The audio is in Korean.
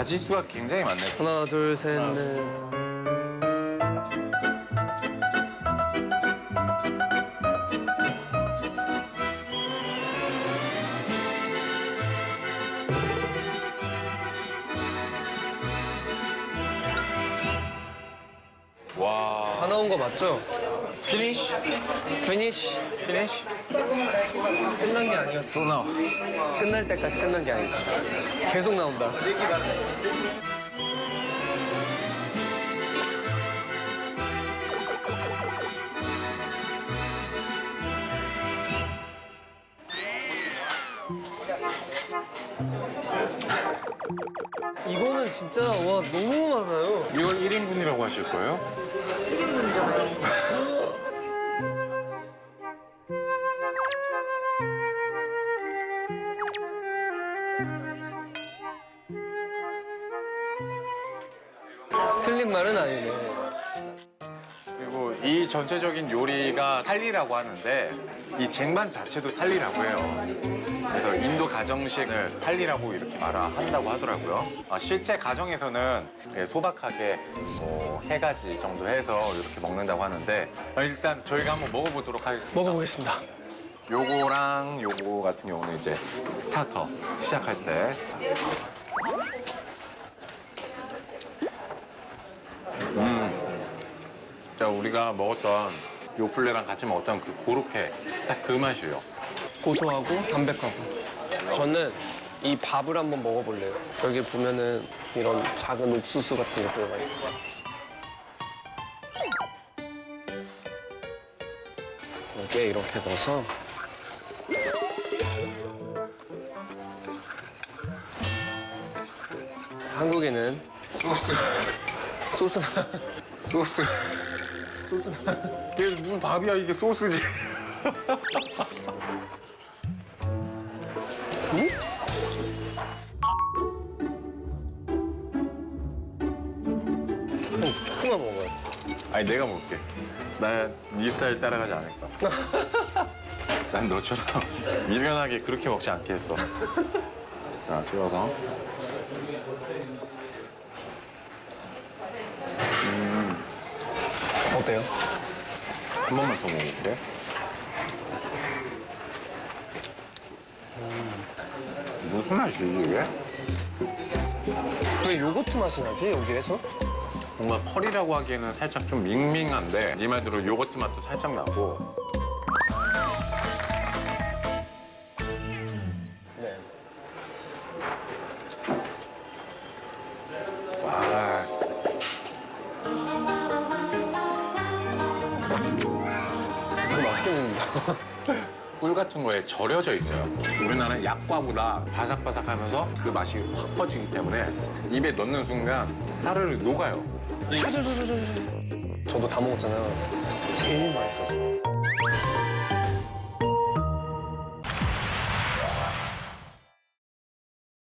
가지수가 굉장히 많네. 하나, 둘, 셋, 넷. 와. 다 나온 거 맞죠? 피니쉬. 피니쉬? 끝난 게 아니었어. 또 나와. 끝날 때까지 끝난 게 아니다. 계속 나온다. 이거는 진짜 와 너무 많아요. 이걸 1인분이라고 하실 거예요? 틀린 말은 아니네. 그리고 이 전체적인 요리가 탈리라고 하는데 이 쟁반 자체도 탈리라고 해요. 그래서 인도 가정식을 탈리라고 이렇게 말한다고 하더라고요. 아, 실제 가정에서는 예, 소박하게 뭐 세 가지 정도 해서 이렇게 먹는다고 하는데 아, 일단 저희가 한번 먹어보도록 하겠습니다. 먹어보겠습니다. 요거랑 요거 같은 경우는 이제 스타터 시작할 때 음. 자 우리가 먹었던 요플레랑 같이 먹었던 그 고로케 딱 그 맛이에요. 고소하고 담백하고. 저는 이 밥을 한번 먹어볼래요. 여기 보면은 이런 작은 옥수수 같은 게 들어가 있어요. 여기에 이렇게 넣어서 한국에는 소스 소스만 소스 소스만 이게 무슨 밥이야 이게 소스지. 형 조금만 먹어요. 아니 내가 먹을게. 난네 스타일 따라가지 않을 거야. 난 너처럼 미련하게 그렇게 먹지 않겠어. 자 찍어서. 어때요? 한 번만 더 먹어볼게. 무슨 맛이지 이게? 왜 요거트 맛이 나지 여기에서? 뭔가 컬이라고 하기에는 살짝 좀 밍밍한데 네 말대로 요거트 맛도 살짝 나고 맛있겠는데. 꿀 같은 거에 절여져 있어요. 우리나라는 약과보다 바삭바삭하면서 그 맛이 확 퍼지기 때문에 입에 넣는 순간 사르르 녹아요. 저도 다 먹었잖아요. 제일 맛있었어.